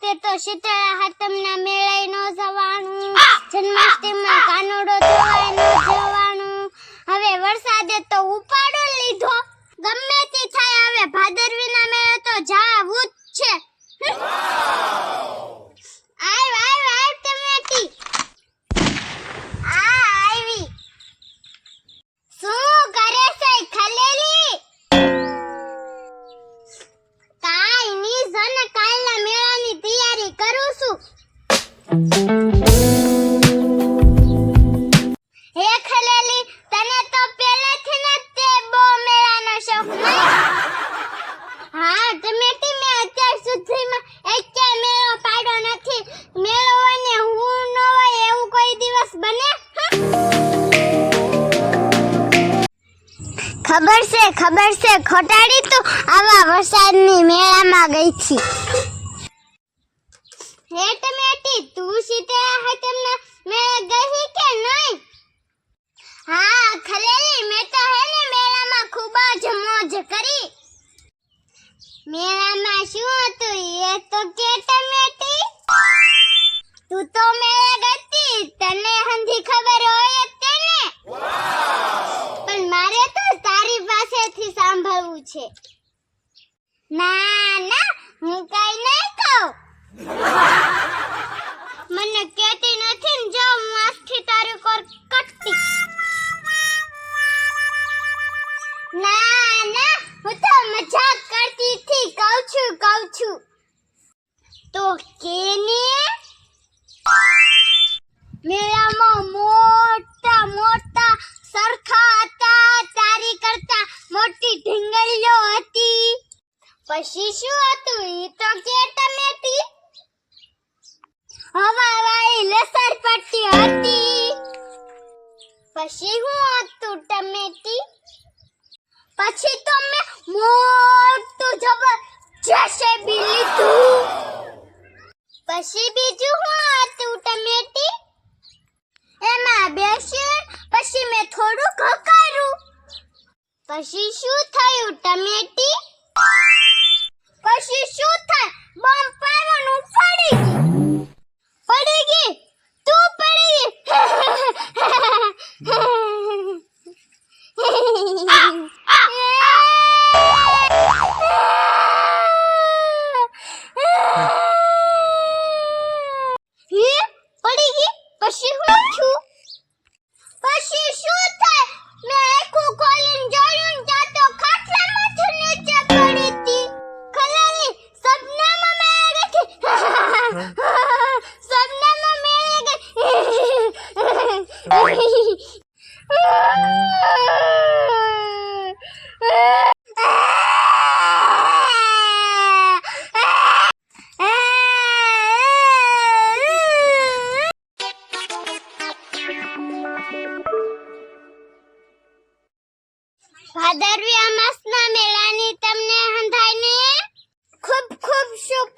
વખતે તો શીતળા હાતમના મેળાએ ન જવાનું. જન્માષ્ટમીમાં કાનુડો જોવાય ન જવાનું. હવે વરસાદે તો ઉપાડો લીધો. ગમે પાડ્યો નથી. મેળો હોય ને હું ન હોય એવું કોઈ દિવસ બને? ખબર છે ખબર છે, ખોટાડી તો આવા વરસાદની મેળામાં ગઈ છી. હે ટમેટી તું સીધા હાથમના મેળા ગઈ કે નહીં હા ખલેલી મેં તો હે ને મેળામાં ખૂબ જ મોજ કરી મેળામાં શું હતું એ તો કે ટમેટી તું તો મેળા ગતી તને હંધી ખબર હોય જ તેને પણ મારે તો તારી પાસેથી સાંભળવું છે તો કેને? મેળામાં મોટા મોટા સરખા હતા, તારી કરતા મોટી ઢીંગલીઓ હતી. પછી શું હતું? એ તો કે તમે હતી હવાવાળી લસર પટ્ટી હતી. પછી હું હતું ટમેટી પછી તો મેં મોટું જબર જેસે બી લીધું. પછી બીજું હું હતું ટમેટી? એમાં બેસ્યું પછી મેં થોડું ઘકાર્યું પછી શું થયું ટમેટી? પછી શું થાય ભાદરવી અમાસના મેળાની તમને હંધાઈને ખૂબ ખૂબ શુભ